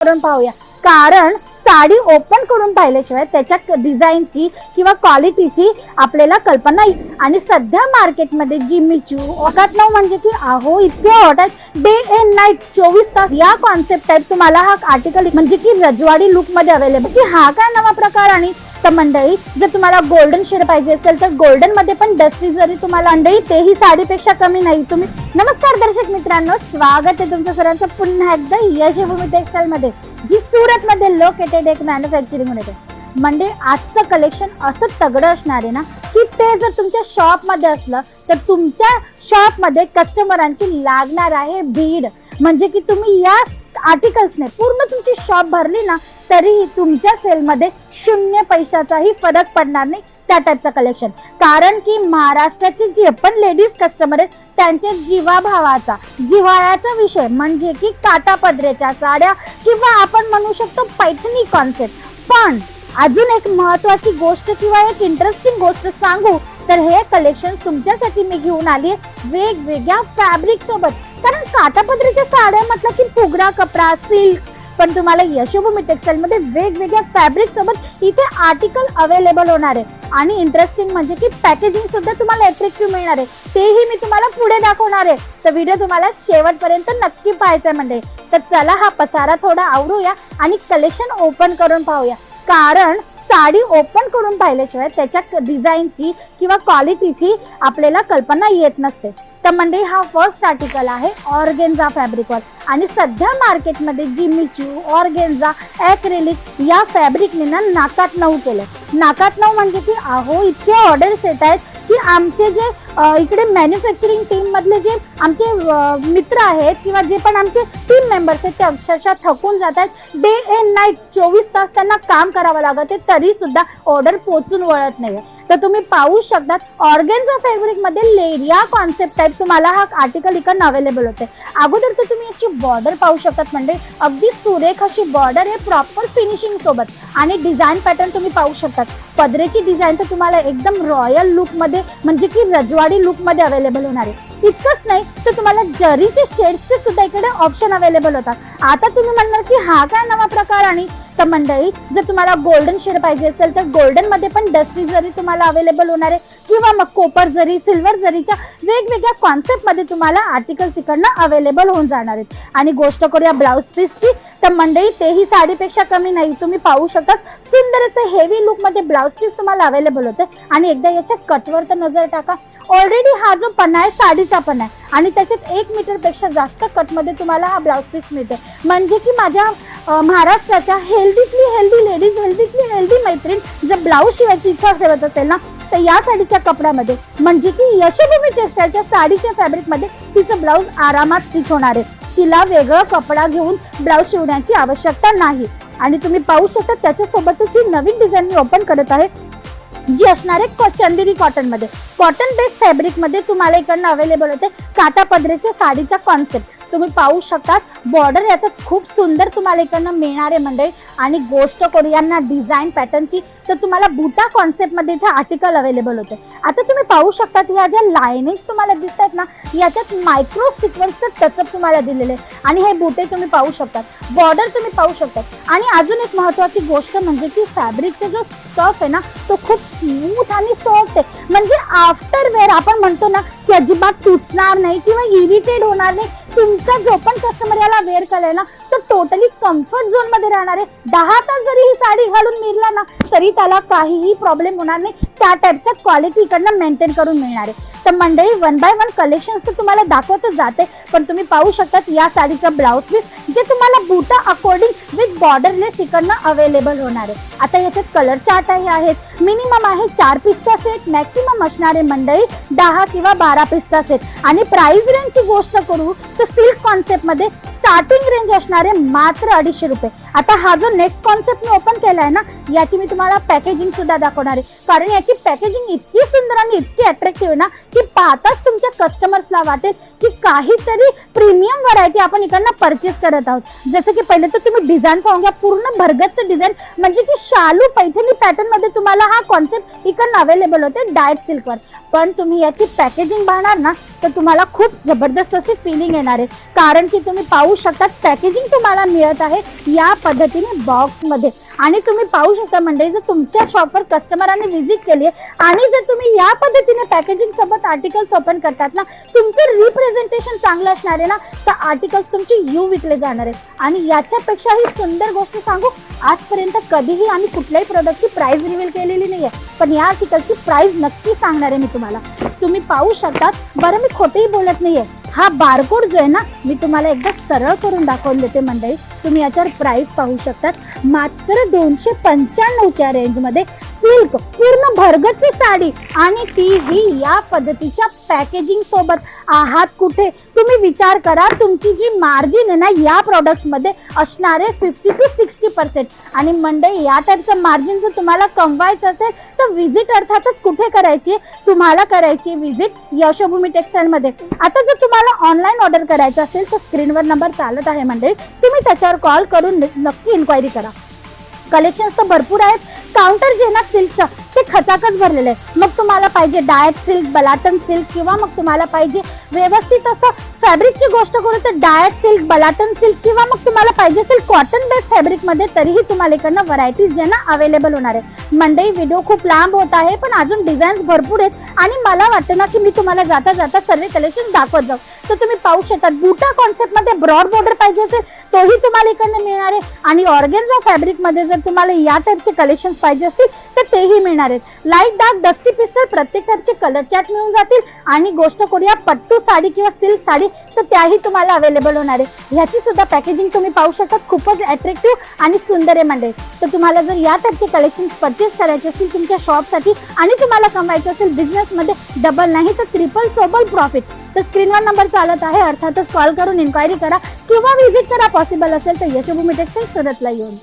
करून पाहूया. कारण साडी ओपन करून पाहिल्याशिवाय त्याच्या डिझाईनची किंवा क्वालिटीची आपल्याला कल्पना येईल आणि सध्या मार्केटमध्ये जिमीचू ओकात नाव म्हणजे की अहो इतके हॉट आहेत. डे अँड नाईट चोवीस तास. या कॉन्सेप्ट टाईप तुम्हाला हा आर्टिकल म्हणजे की रजवाडी लुकमध्ये अवेलेबल की हा काय नवा प्रकार आणि तर मंडळी जर तुम्हाला गोल्डन शेड पाहिजे असेल तर गोल्डनमध्ये पण डस्टी जरी तुम्हाला मंडळी तेही साडीपेक्षा कमी नाही. तुम्ही नमस्कार दर्शक मित्रांनो स्वागत आहे तुमचं सरांचं पुन्हा एकदा यशभूमी टेक्सटाईल मध्ये जी सुरत मध्ये लोकेटेड एक मॅन्युफॅक्चरिंग होते म्हणजे आजचं कलेक्शन असं तगडं असणार आहे ना की ते जर तुमच्या शॉपमध्ये असलं तर तुमच्या शॉपमध्ये कस्टमरांची लागणार आहे भीड. म्हणजे की तुम्ही या आर्टिकल्सने पूर्ण तुमची शॉप भरली ना तरीही तुमच्या सेलमध्ये शून्य पैशाचाही फरक पडणार नाही त्या टाईपचं कलेक्शन कारण की महाराष्ट्राचे जे पण लेडीज कस्टमर आहेत त्यांच्या जीवाभावाचा जिव्हाळ्याचा विषय म्हणजे की काटापदरेच्या साड्या किंवा आपण म्हणू शकतो पैठणी कॉन्सेप्ट पण अजून एक महत्वाची गोष्ट किंवा एक इंटरेस्टिंग गोष्ट सांगू तर हे कलेक्शन तुमच्यासाठी मी घेऊन आली वेगवेगळ्या फॅब्रिक सोबत. कारण काटापदरीच्या साड्या म्हटलं की फुगडा कपडा सिल्क पण तुम्हाला यशोभूमी टेक्सटाईलमध्ये वेगवेगळ्या फॅब्रिक सोबत इथे आर्टिकल अवेलेबल होणार आहे. आणि इंटरेस्टिंग म्हणजे की पॅकेजिंग सुद्धा तुम्हाला अट्रॅक्टिव्ह मिळणार आहे. तेही मी तुम्हाला पुढे दाखवणार आहे. तर व्हिडिओ तुम्हाला शेवटपर्यंत नक्की पाहायचा आहे म्हणजे. तर चला हा पसारा थोडा आवरूया आणि कलेक्शन ओपन करून पाहूया. कारण साडी ओपन करून पाहिल्याशिवाय त्याच्या डिझाईनची किंवा क्वालिटीची आपल्याला कल्पना येत नसते. तर मंडळी हा फर्स्ट आर्टिकल आहे ऑर्गेन्झा फॅब्रिकवर आणि सध्या मार्केटमध्ये जिमीचू ऑर्गेन्झा ॲक्रेलिक या फॅब्रिकने ना नाकात नऊ केलं नाकात नऊ म्हणजे की अहो इतके ऑर्डर्स येत आहेत की आमचे जे इकडे मॅन्युफॅक्चरिंग टीम मधले जे आमचे मित्र आहेत किंवा जे पण आमचे टीम मेंबर्स आहेत ते अक्षरशः थकून जात आहेत. डे अँड नाईट चोवीस तास त्यांना काम करावं लागत आहे तरी सुद्धा ऑर्डर पोचून वळत नाही तर तुम्ही पाहू शकतात ऑर्गेन्झा फॅब्रिकमध्ये लेरिया कॉन्सेप्ट टाईप तुम्हाला हा आर्टिकल इकडनं अवेलेबल होते अगोदर तर तुम्ही याची बॉर्डर पाहू शकतात म्हणजे अगदी सुरेख अशी बॉर्डर आहे प्रॉपर फिनिशिंग सोबत आणि डिझाईन पॅटर्न तुम्ही पाहू शकतात. पदरेची डिझाईन तर तुम्हाला एकदम रॉयल लुकमध्ये म्हणजे की रजवा लुकमध्ये अवेलेबल होणार आहे. इतकंच नाही तर तुम्हाला जरीचे शेड्सचे सुद्धा इकडे ऑप्शन अवेलेबल होतात आता तुम्ही म्हणणार की हा काय नवा प्रकार आणि? तर मंडळी जर तुम्हाला गोल्डन शेड पाहिजे असेल तर गोल्डनमध्ये पण डस्टी जरी तुम्हाला अवेलेबल होणार आहे किंवा मग कोपर जरी सिल्वर जरीच्या वेगवेगळ्या कॉन्सेप्टमध्ये तुम्हाला आर्टिकल्स इकडनं अवेलेबल होऊन जाणार आहेत. आणि गोष्ट करूया ब्लाऊज पीसची तर मंडळी तेही साडीपेक्षा कमी नाही. तुम्ही पाहू शकतात सुंदर असं हेवी लुकमध्ये ब्लाऊज पीस तुम्हाला अवेलेबल होते आणि एकदा याच्या कटवर तर नजर टाका. ऑलरेडी हा जो पन्ना आहे साडीचा पन्ना आहे. आणि त्याच्यात एक मीटरपेक्षा जास्त कटमध्ये तुम्हाला हा ब्लाऊज पीस मिळते म्हणजे की माझ्या महाराष्ट्राच्या हेल्दीतली हेल्दी लेडीज हेल्दीतली हेल्दी मैत्रीण जर ब्लाऊज शिवायची इच्छा ठेवत असेल ना तर या साडीच्या कपड्यामध्ये म्हणजे की यशोभूमी टेक्सटाईलच्या साडीच्या फॅब्रिकमध्ये तिचं ब्लाऊज आरामात स्टिच होणार आहे. तिला वेगळं कपडा घेऊन ब्लाऊज शिवण्याची आवश्यकता नाही. आणि तुम्ही पाहू शकता त्याच्यासोबतच ही नवीन डिझाईन मी ओपन करत आहे. जी असणार आहे चंदेरी कॉटनमध्ये कॉटन बेस्ड फॅब्रिकमध्ये तुम्हाला इकडनं अवेलेबल होते काटा पदरेच्या साडीचा कॉन्सेप्ट तुम्ही पाहू शकता बॉर्डर याचं खूप सुंदर तुम्हाला इकडनं मिळणार आहे मंडळी. आणि गोष्ट करू यांना डिझाईन पॅटर्नची तर तुम्हाला बुटा कॉन्सेप्टमध्ये इथे आर्टिकल अवेलेबल होते. आता तुम्ही पाहू शकतात या ज्या लायनिंग्स तुम्हाला दिसत आहेत ना याच्यात मायक्रो सिक्वेन्सचं टचअप तुम्हाला दिलेले आहे. आणि हे बुटे तुम्ही पाहू शकतात. बॉर्डर तुम्ही पाहू शकतात. आणि अजून एक महत्त्वाची गोष्ट म्हणजे की फॅब्रिकचा जो स्टफ आहे ना तो खूप स्मूथ आणि सॉफ्ट आहे. म्हणजे आफ्टर वेअर आपण म्हणतो ना की अजिबात तुचणार नाही किंवा इरिटेट होणार नाही. तुमचा जो पण कस्टमर याला वेअर करेल ना टोटली कम्फर्ट झोनमध्ये राहणार आहे. दहा तास जरी ही साडी घालून मिरला ना तरी त्याला काहीही प्रॉब्लेम होणार नाही. त्या टाईपचा क्वालिटी इकडनं मेंटेन करून मिळणार आहे. तर मंडळी वन बाय वन कलेक्शन तर तुम्हाला दाखवतच जाते. पण तुम्ही पाहू शकतात या साडीचं ब्लाऊज पीस जे तुम्हाला बुटा अकॉर्डिंग विथ बॉर्डरलेस इकडनं अवेलेबल होणार आहे. आता याच्यात कलर चार्टही आहेत. मिनिमम आहे चार पीसचा सेट मॅक्सिमम असणारे मंडळी दहा किंवा बारा पीसचा सेट आणि प्राइस रेंजची गोष्ट करू तर सिल्क कॉन्सेप्टमध्ये स्टार्टिंग रेंज असणारे मात्र अडीचशे रुपये. आता हा जो नेक्स्ट कॉन्सेप्ट मी ओपन केला आहे ना याची मी तुम्हाला पॅकेजिंग सुद्धा दाखवणार आहे. कारण याची पॅकेजिंग इतकी सुंदर आणि इतकी अट्रॅक्टिव्ह आहे ना की पाहताच तुमच्या कस्टमर्सला वाटेल की काहीतरी प्रीमियम व्हरायटी आपण इकडनं परचेस करत आहोत. जसं की पहिले तर तुम्ही डिझाईन पाहून घ्या पूर्ण भरगतचं डिझाईन म्हणजे की शालू पैठणी पॅटर्नमध्ये तुम्हाला हा कॉन्सेप्ट इकडनं अवेलेबल होते डायट सिल्कवर पण तुम्ही याची पॅकेजिंग पाहणार ना तर तुम्हाला खूप जबरदस्त अशी फिलिंग येणार आहे. कारण की तुम्ही पाहू शकता पॅकेजिंग तुम्हाला मिळत आहे या पद्धतीने बॉक्समध्ये आणि तुम्ही पाहू शकता मंडळी जर तुमच्या शॉपवर कस्टमरांनी व्हिजिट केली आहे आणि जर तुम्ही या पद्धतीने पॅकेजिंग सोबत आर्टिकल्स ओपन करतात ना तुमचं रिप्रेझेंटेशन चांगलं असणार आहे ना तर आर्टिकल्स तुमचे यू विकले जाणार आहे. आणि याच्यापेक्षाही सुंदर गोष्ट सांगू आजपर्यंत कधीही आम्ही कुठल्याही प्रोडक्टची प्राइस रिव्हील केलेली नाही आहे पण या आर्टिकलची प्राइस नक्की सांगणार आहे मी तुम्हाला. तुम्ही पाहू शकता बरं मी खोटेही बोलत नाहीये. हा बारकोड जो आहे ना मी तुम्हाला एकदा सरळ करून दाखवून देते मंडळी. तुम्ही याच्यावर प्राइस पाहू शकतात. मात्र दोनशे पंच्याण्णवच्या रेंजमध्ये सिल्क पूर्ण भरगतची साडी आणि तीही या पद्धतीच्या पॅकेजिंग सोबत. आहात कुठे? तुम्ही विचार करा. तुमची जी मार्जिन आहे ना या प्रॉडक्ट्समध्ये मध्ये असणारे फिफ्टी टू सिक्स्टी पर्सेंट आणि मंडई या टाईपचं मार्जिन जर तुम्हाला कमवायचं असेल तर व्हिजिट अर्थातच कुठे करायची? तुम्हाला करायची व्हिजिट यशोभूमी टेक्सटाईलमध्ये आता जर तुम्हाला ऑनलाईन ऑर्डर करायचं असेल तर स्क्रीनवर नंबर चालत आहे मंडळी. तुम्ही त्याच्या नंबरवर कॉल करून नक्की इन्क्वायरी करा. कलेक्शन्स तर भरपूर आहेत. काउंटर जे ना सिल्कचं ते खचाखच भरलेलं आहे. मग तुम्हाला पाहिजे डायट सिल्क बलाटन सिल्क किंवा मग तुम्हाला पाहिजे व्यवस्थित असं फॅब्रिकची गोष्ट करू तर डायट सिल्क बलाटन सिल्क किंवा मग तुम्हाला पाहिजे असेल कॉटन बेस्ड फॅब्रिकमध्ये तरीही तुम्हाला इकडनं व्हरायटीज जे ना अवेलेबल होणार आहे. मंडई व्हिडिओ खूप लांब होत आहे पण अजून डिझाईन्स भरपूर आहेत. आणि मला वाटतं ना की मी तुम्हाला जाता जाता सर्व कलेक्शन दाखवत जाऊ. तर तुम्ही पाहू शकता बुटा कॉन्सेप्टमध्ये ब्रॉड बॉर्डर पाहिजे असेल तोही तुम्हाला इकडनं मिळणार आहे. आणि ऑर्गेन्झा फॅब्रिकमध्ये जर तुम्हाला या टाईपचे कलेक्शन्स पाहिजे असतील तर तेही मिळणार आहेत. लाइट डार्क डस्टी पिस्टल प्रत्येक टाईपचे कलर चॅट मिळून जातील. आणि गोष्ट करूया पट्टू साडी किंवा सिल्क साडी तर त्याही तुम्हाला अवेलेबल होणार आहे. ह्याची सुद्धा पॅकेजिंग तुम्ही पाहू शकता. खूपच अट्रॅक्टिव्ह आणि सुंदर आहे म्हणजे तर तुम्हाला जर या टाईपचे कलेक्शन परचेस करायचे असतील तुमच्या शॉपसाठी आणि तुम्हाला कमवायचं असेल बिझनेसमध्ये डबल नाही तर ट्रिपल सोबल प्रॉफिट तर स्क्रीनवर नंबर चालत आहे. अर्थातच कॉल करून इन्क्वायरी करा किंवा व्हिजिट करा. पॉसिबल असेल तर यशोभूमी टेक्सटाईल सुरतला येऊन.